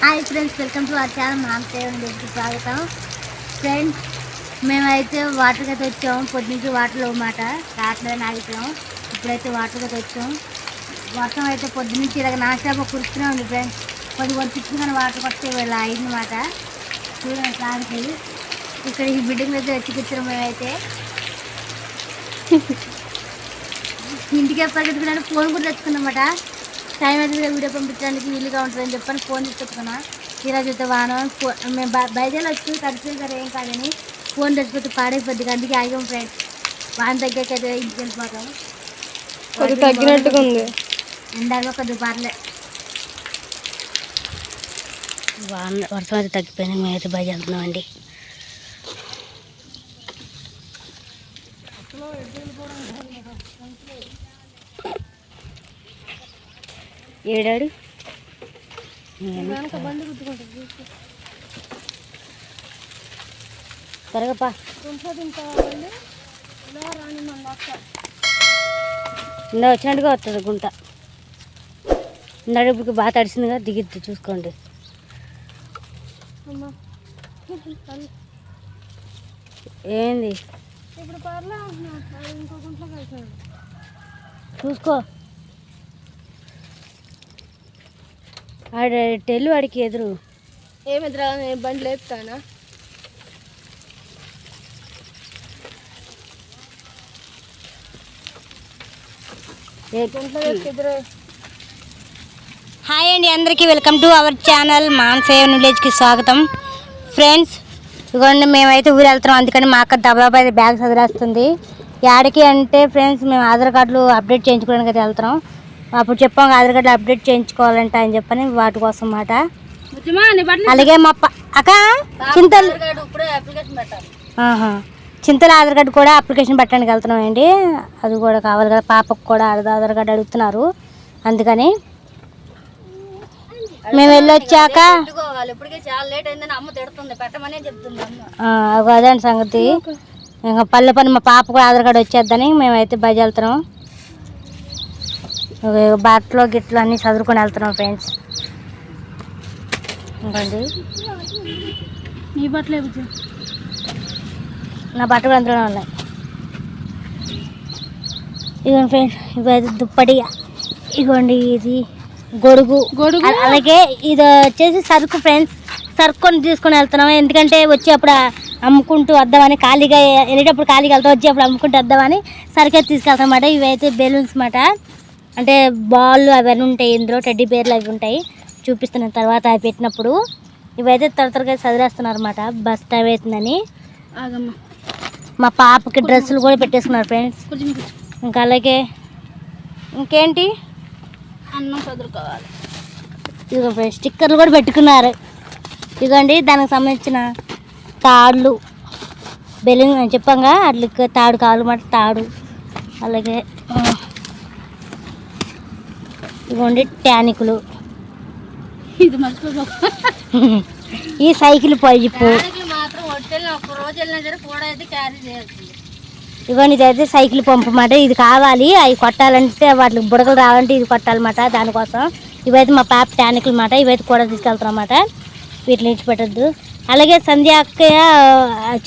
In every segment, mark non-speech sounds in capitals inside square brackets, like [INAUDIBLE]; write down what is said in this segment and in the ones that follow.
Hi friends welcome to our channel మామసేవండి స్వాగతం. Friends మేమైతే వాటర్కి అయితే వచ్చాము పొద్దునుంచి వాటర్లో మాట రావట్లేదు ఆగిపోయాం ఇప్పుడైతే వాటర్కి అయితే వచ్చాం వర్షం అయితే పొద్దునుంచి ఇలాగ నాశాప కురుస్తూనే ఉంది ఫ్రెండ్స్ కొద్ది వచ్చింది కానీ వాటర్ వస్తే ఇలా అయిందన్నమాట చూడండి సార్కి ఇక్కడ ఈ బిల్డింగ్ అయితే వచ్చి కూర్చున్నాం మేమైతే. [LAUGHS] ఇంటికి పరిగెత్తుకున్నాను ఫోన్ కూడా తెచ్చుకున్నమాట టైం అయితే వీడియో పంపించడానికి వీలుగా ఉంటుందని చెప్పని ఫోన్ తెచ్చుకున్నా తీరా చూస్తే వాన మేము బ- బయలుదేరి వచ్చి కలిసి సరే ఏం కాదని ఫోన్ తెచ్చిపోతే పాడైపోద్ది. అందుకే ఆగాం ఫ్రెండ్స్ వాన దగ్గరికి అయితే ఇంటికి వెళ్ళిపోతాం. కొద్దిగా తగ్గినట్టుగా ఉంది ఎండాక కొద్దిగా పర్లే వాన వర్షం అయితే తగ్గిపోయింది. మేమైతే బయట వెళ్తున్నామండి ఏడాడు? ఇందా వచ్చినట్టుగా వస్తుంది గుంట. ఇప్పుడు బాగా తడిసిందిగా దిగిద్ది చూసుకోండి. ఏంది? చూసుకో. ఆడ టెల్లు వాడికి ఎదురు. ఏమిద్రా నేను బండి లేపుతానా హాయ్ అండి అందరికీ వెల్కమ్ టు అవర్ ఛానల్ మాన్సేవ్ విలేజ్కి స్వాగతం. ఫ్రెండ్స్ ఇదిగోండి మేమైతే ఊరు వెళ్తున్నాం. అందుకని మా అక్క దబాబా అయితే బ్యాగ్ చదివేస్తుంది. యాడికి అంటే ఫ్రెండ్స్ మేము ఆధార్ కార్డులు అప్డేట్ చేయించుకోవడానికి అయితే వెళ్తున్నాం. అప్పుడు చెప్పాం ఆధార్ కార్డులు అప్డేట్ చేయించుకోవాలంట అని చెప్పని వాటి కోసం మాట అలాగే మా అక్క చింతలు. చింతల ఆధార్ కార్డు కూడా అప్లికేషన్ పెట్టడానికి వెళ్తున్నాం అండి. అది కూడా కావాలి కదా పాపకు కూడా ఆధార్ ఆధార్ కార్డు అడుగుతున్నారు. అందుకని మేము వెళ్ళొచ్చాక అదండి సంగతి. ఇంకా పల్లె పని మా పాప కూడా ఆధార్ కార్డు వచ్చేద్దని మేమైతే బయట బట్టలు గిట్లు అన్నీ చదువుకొని వెళ్తున్నాం ఫ్రెండ్స్. ఇంకోండి. నీ బట్టలే నా బట్ట కూడా అందులోనే ఉన్నాయి. ఇదిగోండి ఫ్రెండ్స్ ఇవైతే దుప్పటి. ఇగోండి ఇది గొడుగు. గొడుగు? అల- అలాగే ఇది వచ్చేసి సరుకు ఫ్రెండ్స్ సరుకు కొని తీసుకొని వెళ్తున్నాం. ఎందుకంటే వచ్చేప్పుడు అమ్ముకుంటూ వద్దామని ఖాళీగా వెళ్ళేటప్పుడు ఖాళీగా వెళ్తాం. వచ్చేప్పుడు అమ్ముకుంటూ వద్దామని సరుకు తీసుకెళ్తాం అన్నమాట. ఇవైతే బెలూన్స్ మాట అంటే బాల్ అవన్నీ ఉంటాయి ఇందులో టెడ్డీ బేర్లు అవి ఉంటాయి. చూపిస్తున్నాను తర్వాత అవి పెట్టినప్పుడు ఇవైతే త్వర త్వరగా చదివేస్తున్నారు అనమాట బస్ టైం అవుతుందని. మా పాపకి డ్రెస్సులు కూడా పెట్టేసుకున్నారు ఫ్రెండ్స్. ఇంకా అలాగే ఇంకేంటి? అన్నం చదువుకోవాలి. ఇదిగో ఫ్రెండ్స్ స్టిక్కర్లు కూడా పెట్టుకున్నారు. ఇదిగోండి దానికి సంబంధించిన తాళ్ళు బెలూన్ అని చెప్పంగా అట్లకి తాడు కాలు మాట తాడు. అలాగే ఆ, ఇదిగోండి ట్యానికులు. ఇది ఈ సైకిల్ పైపు అయితే ఇవన్నీ ఇదైతే సైకిల్ పంపు అన్నమాట ఇది కావాలి అవి కొట్టాలంటే వాటికి బుడగలు రావాలంటే ఇది కొట్టాలన్నమాట దానికోసం. ఇవైతే మా పాప ట్యానిక్లు అన్నమాట ఇవైతే కూడా తీసుకెళ్తాం అన్నమాట వీటిని ఇచ్చిపెట్టద్దు అలాగే సంధ్య అక్కయ్య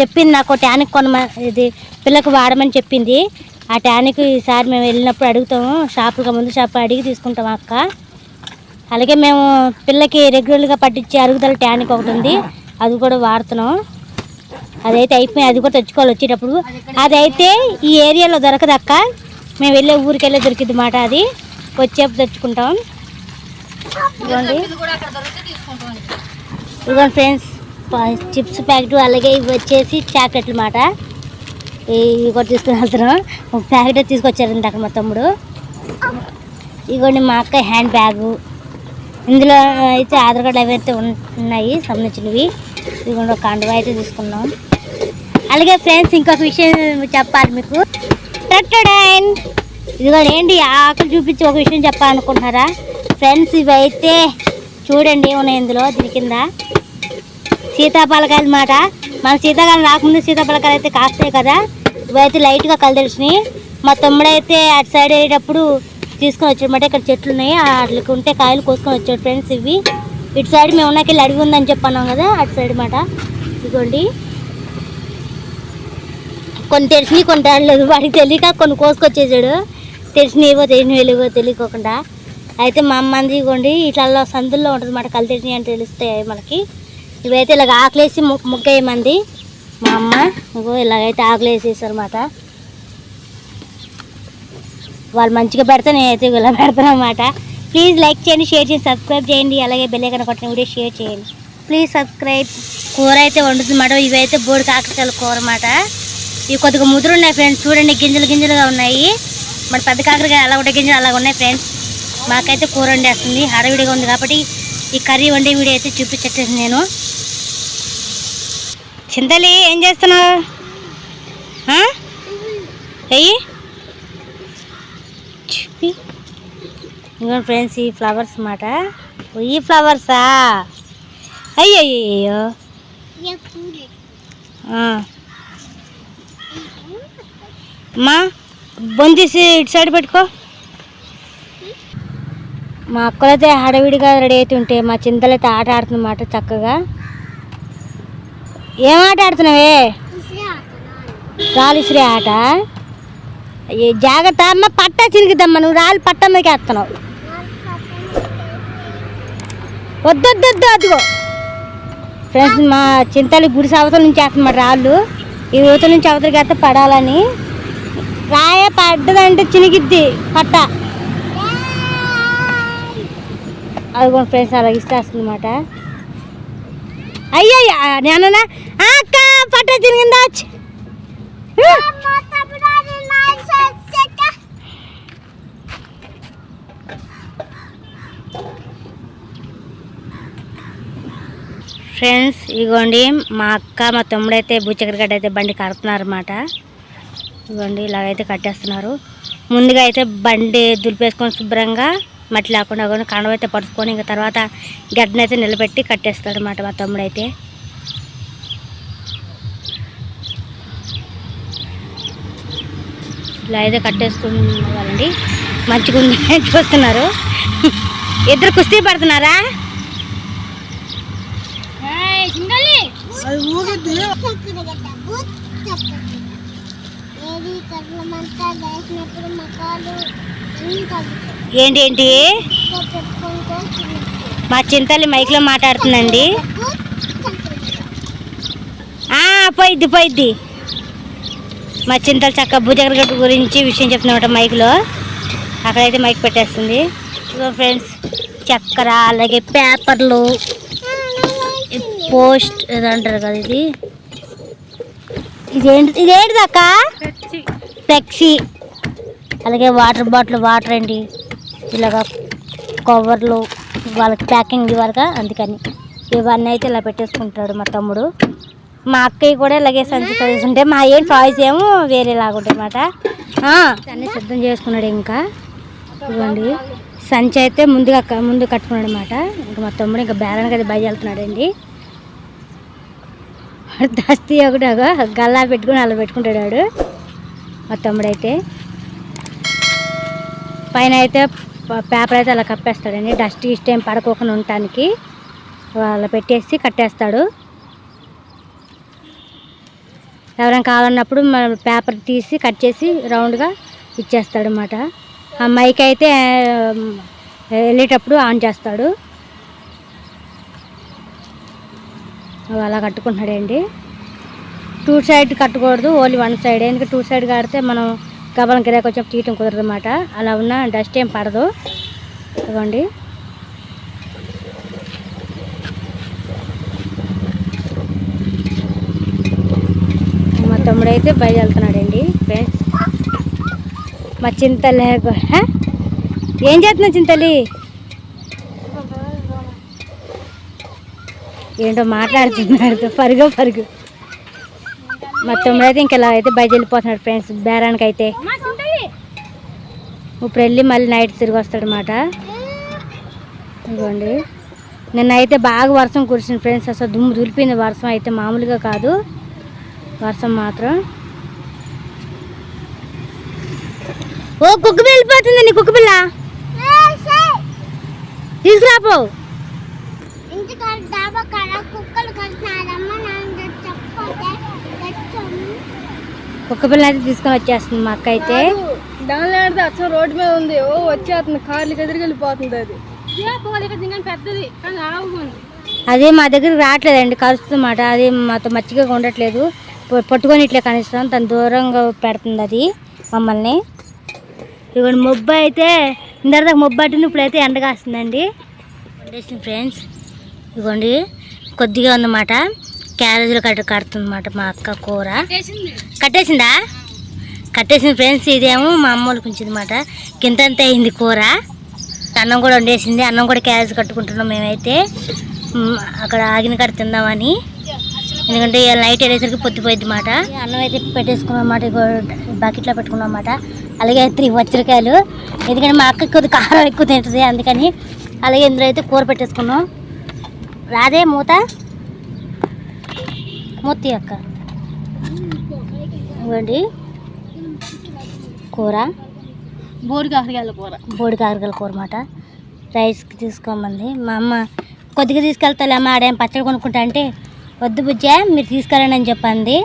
చెప్పింది నాకు ట్యానిక్ కొనమ ఇది పిల్లకు వాడమని చెప్పింది. ఆ ట్యానిక్ ఈసారి మేము వెళ్ళినప్పుడు అడుగుతాము షాపుగా ముందు షాప్ అడిగి తీసుకుంటాం అక్క. అలాగే మేము పిల్లకి రెగ్యులర్గా పట్టించే అరుగుదల ట్యానిక్ ఒకటి ఉంది అది కూడా వాడుతున్నాం. అదైతే అయిపోయి అది కూడా తెచ్చుకోవాలి వచ్చేటప్పుడు. అదైతే ఈ ఏరియాలో దొరకదు అక్క మేము వెళ్ళే ఊరికి వెళ్ళే దొరికింది మాట అది. వచ్చేప్పుడు తెచ్చుకుంటాం. ఇదిగోండి. ఇదిగోండి ఫ్రెండ్స్ చిప్స్ ప్యాకెట్ అలాగే ఇవి వచ్చేసి చాక్లెట్లు మాట. ఇవి కూడా తీసుకుని వెళ్తున్నాం. ఒక ప్యాకెట్ తీసుకొచ్చారు ఇందాక మా తమ్ముడు. ఇదిగోండి మా అక్క హ్యాండ్ బ్యాగు. ఇందులో అయితే ఆధార్ కార్డు అవి అయితే ఉన్నాయి సంబంధించినవి. ఇదిగోండి ఒక కండువా అయితే తీసుకున్నాం. అలాగే ఫ్రెండ్స్ ఇంకొక విషయం చెప్పాలి మీకు. టట్టడాన్. ఇదిగోండి ఏంటి ఆకులు చూపించి ఒక విషయం చెప్పాలనుకుంటున్నారా? ఫ్రెండ్స్ ఇవైతే చూడండి ఉన్నాయి ఇందులో దీని కింద. సీతాపాలకాయలు మాట. మన శీతాకాలం రాకముందు సీతాఫలకాయలు అయితే కాస్తాయి కదా ఇవైతే లైట్గా కలదలిసినాయి మా తమ్ముడైతే అటు సైడ్ వెళ్ళేటప్పుడు తీసుకొని వచ్చాడనమాట ఇక్కడ చెట్లు ఉన్నాయి. వాటికి ఉంటే కాయలు కోసుకొని వచ్చాడు ఫ్రెండ్స్ ఇవి. ఇటు సైడ్ మేము ఉన్నాకెళ్ళి అడిగి ఉందని చెప్పన్నాం కదా అటు సైడ్ మాట. ఇదిగోండి. కొన్ని తెలిసినవి కొన్ని తేడలేదు వాడికి తెలియక కొన్ని కోసుకొచ్చేసాడు. తెలిసినవో తెలిసినవేవో తెలియకోకుండా. అయితే మా అమ్మంది ఇదిగోండి ఇట్లా సందుల్లో ఉంటుంది మాట కళ్ళు తెలిసినవి అని తెలుస్తాయి మనకి. ఇవైతే ఇలాగ ఆకలేసి ముగ్గ వేయమంది మా అమ్మ ఇగో ఇలాగైతే ఆకలేసేసారన్నమాట వాళ్ళు మంచిగా పెడితే నేనైతే ఇలా పెడతాను అనమాట ప్లీజ్ లైక్ చేయండి షేర్ చేయండి సబ్స్క్రైబ్ చేయండి. అలాగే బెల్ కొట్టిన వీడియో షేర్ చేయండి. Please subscribe. కూర అయితే వండుతుందన్నమాట ఇవైతే బోడి కాకరకాయల కూర అన్నమాట. ఇవి కొద్దిగా ముదురు ఉన్నాయి ఫ్రెండ్స్. చూడండి గింజలు గింజలుగా ఉన్నాయి. మన పెద్ద కాకరకాయ అలా ఉండే గింజలు అలాగ ఉన్నాయి ఫ్రెండ్స్. మాకైతే కూర వండేస్తుంది. హడవిడిగా ఉంది కాబట్టి ఈ కర్రీ వండే వీడియో అయితే చూపించట్లేదు నేను. చింతలి ఏం చేస్తున్నావు? ఆ? చూపి. ఇంకో ఫ్రెండ్స్ ఈ ఫ్లవర్స్ మాట ఈ ఫ్లవర్సా అయ్యయ్యో అమ్మా బొంతీసి ఇటు సైడ్ పెట్టుకో. మా అక్కలైతే హడవిడిగా రెడీ అవుతుంటే మా చింతలైతే ఆట ఆడుతుందన్నమాట చక్కగా. ఏం ఆట ఆడుతున్నావే? రాళ్ళు. ఇసిరే ఆట? అయ్యే జాగ్రత్త అమ్మ పట్ట చిరిగిద్దమ్మా నువ్వు రాళ్ళు పట్ట మీదకి వేస్తున్నావు. వద్దొద్దొద్దు అదిగో. ఫ్రెండ్స్ మా చింతలు గుడి అవతల నుంచి వేస్తున్నమాట రాళ్ళు. ఈ యువతల నుంచి అవతలకి వేస్తే పడాలని. రాయ పడ్డదంటే చినిగిద్ది పట్ట. అదిగో ఫ్రెండ్స్ అలా ఇష్టేస్తుంది అనమాట అయ్యయ్యా నేనన్నా. అక్క పట్ట తిరిగిందా? ఫ్రెండ్స్ ఇగోండి మా అక్క మా తమ్ముడైతే బుచ్చకరగడ్డ అయితే బండి కడుతున్నారన్నమాట. ఇగోండి ఇలాగైతే కట్టేస్తున్నారు. ముందుగా అయితే బండి దులిపేసుకొని శుభ్రంగా మట్టి లేకుండా కూడా కండం అయితే పడుచుకొని ఇంకా తర్వాత గడ్డనైతే నిలబెట్టి కట్టేస్తాడు అనమాట మా తమ్ముడైతే ఇలా అయితే కట్టేసుకున్నారండి మంచిగా ఉంది [LAUGHS] చూస్తున్నారు. ఇద్దరు కుస్తీ పడుతున్నారా? అది ఊగిద్ది. ఏంటి ఏంటి మా చింతల్లి మైక్లో మాట్లాడుతుందండి. పోయిద్ది పోయిద్ది. మా చింతలు చక్క భుజగరగడ్డ గురించి విషయం చెప్తున్నమాట మైక్లో అక్కడైతే మైక్ పెట్టేస్తుంది. ఇదిగో ఫ్రెండ్స్ చక్కెర అలాగే పేపర్లు పోస్ట్ ఏదో అంటారు కదా ఇది. ఇదేంటి ఇదేంటిది అక్క? ఫ్లెక్సీ అలాగే వాటర్ బాటిల్ వాటర్ అండి ఇలాగా కవర్లు వాళ్ళకి ప్యాకింగ్ ఇవ్వాలిగా అందుకని. ఇవన్నీ అయితే ఇలా పెట్టేసుకుంటాడు మా తమ్ముడు. మా అక్కయ్య కూడా ఇలాగే సంచి ఉంటే మా ఏం చాయిస్ ఏమో వేరేలాగా ఉంటాయి అన్నమాట. అన్నీ సిద్ధం చేసుకున్నాడు ఇంకా. ఇవ్వండి. సంచి అయితే ముందుగా ముందు కట్టుకున్నాడు అనమాట ఇంకా మా తమ్ముడు ఇంకా బేరానికి అది బయలుదేరుతున్నాడు అండి దస్తీ ఒకటి గల్లా పెట్టుకుని అలా పెట్టుకుంటాడు వాడు. మా తమ్ముడు అయితే. పైన అయితే పేపర్ అయితే అలా కప్పేస్తాడండి. డస్ట్ గిస్ట్ ఏం పడకోకుండా ఉండటానికి అలా పెట్టేసి కట్టేస్తాడు. ఎవరైనా కావాలన్నప్పుడు మన పేపర్ తీసి కట్ చేసి రౌండ్గా ఇచ్చేస్తాడు అనమాట ఆ మైక్ అయితే వెళ్ళేటప్పుడు ఆన్ చేస్తాడు. అవి అలా కట్టుకుంటున్నాడండి. టూ సైడ్ కట్టకూడదు ఓన్లీ వన్ సైడ్. ఎందుకంటే టూ సైడ్ కడితే మనం గబలం గిరాకి వచ్చి తీయటం కుదరదు అనమాట అలా ఉన్న డస్ట్ ఏం పడదు. ఇవ్వండి మా తమ్ముడు అయితే ఫ్రెండ్స్ మా చింతలే ఏం చేస్తున్నావు చింతలి ఏంటో మాట్లాడుతున్నాడు. పరుగు పరుగు. మా తమ్ముడు అయితే ఇంకా ఇలా అయితే బయలుదేరిపోతున్నాడు వెళ్ళిపోతున్నాడు ఫ్రెండ్స్. బేరానికి అయితే ఇప్పుడు వెళ్ళి మళ్ళీ నైట్ తిరిగి వస్తాడనమాట ఇదిగోండి. నిన్న అయితే బాగా వర్షం కురిసింది ఫ్రెండ్స్. అసలు దుమ్ము దులిపింది వర్షం అయితే మామూలుగా కాదు. వర్షం మాత్రం. ఓ కుక్క పిల్ల వెళ్ళిపోతుంది. నీ కుక్క పిల్ల. తీసుకురాపో. కుక్కలు కుక్క పిల్ల అయితే తీసుకొని వచ్చేస్తుంది మా అక్క అయితే. దానిలో ఆడితే అచ్చం రోడ్డు మీద ఉంది. ఓ వచ్చేస్తుంది. కార్లు ఎదురుకి వెళ్ళిపోతుంది అది. ఇక్కడ పెద్దది. కానీ అదే మా దగ్గరికి రావట్లేదండి. కలుస్తుందన్నమాట అది మాతో మచ్చిగా ఉండట్లేదు. పట్టుకొని ఇట్లా కనిస్తాం తను దూరంగా పెడుతుంది అది మమ్మల్ని. ఇదిగోండి మొబ్బు అయితే ఇందాక మొబ్బు అట్టిన ఇప్పుడైతే ఎండ కాస్తుందండి వండేసింది ఫ్రెండ్స్ ఇదిగోండి కొద్దిగా ఉందన్నమాట. క్యారేజీలో కట్ట కడుతుందన్నమాట మా అక్క కూర. కట్టేసిందా? కట్టేసింది? ఫ్రెండ్స్ ఇదేమో మా అమ్మ వాళ్ళకి ఉంచిందన్నమాట కింతంత అయింది కూర. అన్నం కూడా వండేసింది. అన్నం కూడా క్యారేజ్ కట్టుకుంటున్నాం మేమైతే. అక్కడ ఆగిన కాడ తిందామని. ఎందుకంటే నైట్ వెళ్ళేసరికి పొద్దుపోయింది మాట అన్నం అయితే పెట్టేసుకున్నాం అన్నమాట బకెట్లో పెట్టుకున్నాం అన్నమాట అలాగే త్రీ వచ్చరికాయలు ఎందుకంటే మా అక్కకి కొద్ది కారం ఎక్కువ తింటుంది అందుకని అలాగే ఇందులో అయితే కూర పెట్టేసుకున్నాం. రాదే మూత. మూతి అక్క. ఇవ్వండి. కూర. బోడి కాకరకాయల కూర. బోడి కాకరకాయల కూర మాట రైస్కి తీసుకోమంది. మా అమ్మ కొద్దిగా తీసుకెళ్తాలే అమ్మ ఆడేం పచ్చడి కొనుక్కుంటా అంటే వద్దు బుజ్జా మీరు తీసుకెళ్ళండి అని చెప్పింది.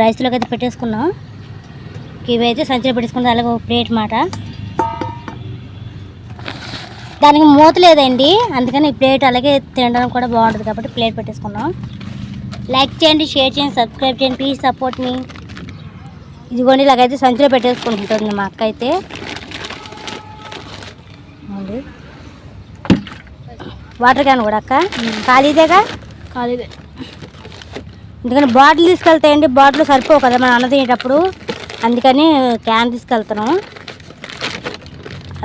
రైస్లోకి అయితే పెట్టేసుకున్నాం. ఇవి అయితే సంచిలో పెట్టేసుకుంటాం అలాగే ఒక ప్లేట్ మాట దానికి మూత లేదండి. అందుకని ఈ ప్లేట్ అలాగే తినడానికి కూడా బాగుంటుంది కాబట్టి ప్లేట్ పెట్టేసుకున్నాం. లైక్ చేయండి షేర్ చేయండి సబ్స్క్రైబ్ చేయండి ప్లీజ్ సపోర్ట్ మీ ఇదిగోండి ఇలాగైతే సంచిలో పెట్టేసుకుంటుంది మా అక్క అయితే. వాటర్ క్యాన్ కూడా అక్క? ఖాళీదేగా? ఖాళీదే. ఎందుకని బాటిల్ తీసుకెళ్తాయండి బాటిల్ సరిపోవు కదా మనం అన్న తినేటప్పుడు. అందుకని క్యాన్ తీసుకెళ్తున్నాం.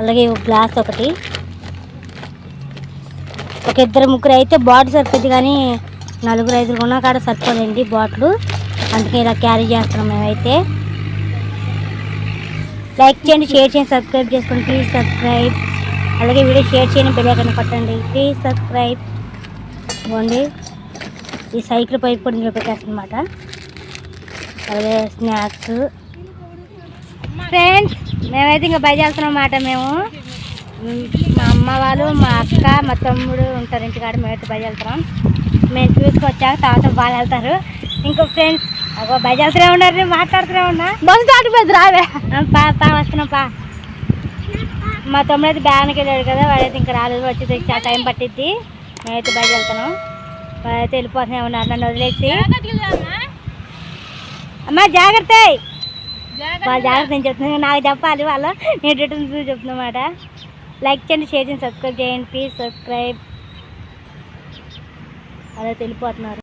అలాగే గ్లాస్ ఒకటి. ఒక ఇద్దరు ముగ్గురు అయితే బాటిల్ సరిపోద్ది కానీ నలుగురు ఐదుగురు ఉన్న కాడ సరిపోదండి బాటిల్. అందుకే ఇలా క్యారీ చేస్తున్నాం మేమైతే. లైక్ చేయండి షేర్ చేయండి సబ్స్క్రైబ్ చేసుకోండి. Please subscribe. అలాగే వీడియో షేర్ చేయండి బెల్ కొట్టండి. Please subscribe. ఇవ్వండి ఈ సైకిల్ పైపు కూడా ఇందులో పెట్టేస్తుందన్నమాట అలాగే స్నాక్స్. ఫ్రెండ్స్ మేమైతే ఇంకా బయట అన్నమాట మేము. మా అమ్మ వాళ్ళు మా అక్క మా తమ్ముడు ఉంటారు ఇంటికాడ మేమైతే బయట వెళ్తున్నాం మేము చూసుకొచ్చాక తర్వాత వాళ్ళు వెళ్తారు. ఇంకో ఫ్రెండ్స్ ఒక బయట వెళ్తూనే ఉన్నారు మాట్లాడుతూనే ఉన్నా. బస్ దాటిపోయింది రావే. పా పా వస్తున్నాం పా. మా తమ్ముడు అయితే బ్యాన్కి వెళ్ళాడు కదా వాడైతే ఇంకా రాలేదు వచ్చి చాలా టైం పట్టిద్ది. మేమైతే బయట వెళ్తున్నాం. వాడైతే వెళ్ళిపోతూనే ఉన్నారు నన్ను వదిలేసి. అమ్మా జాగ్రత్త వాళ్ళు జాగ్రత్త నేను చెప్తున్నాను నాకు చెప్పాలి వాళ్ళు నేను రిటర్న్ చెప్తున్నమాట లైక్ చేయండి షేర్ చేయండి సబ్స్క్రైబ్ చేయండి ప్లీజ్ సబ్స్క్రైబ్ అలా వెళ్ళిపోతున్నారు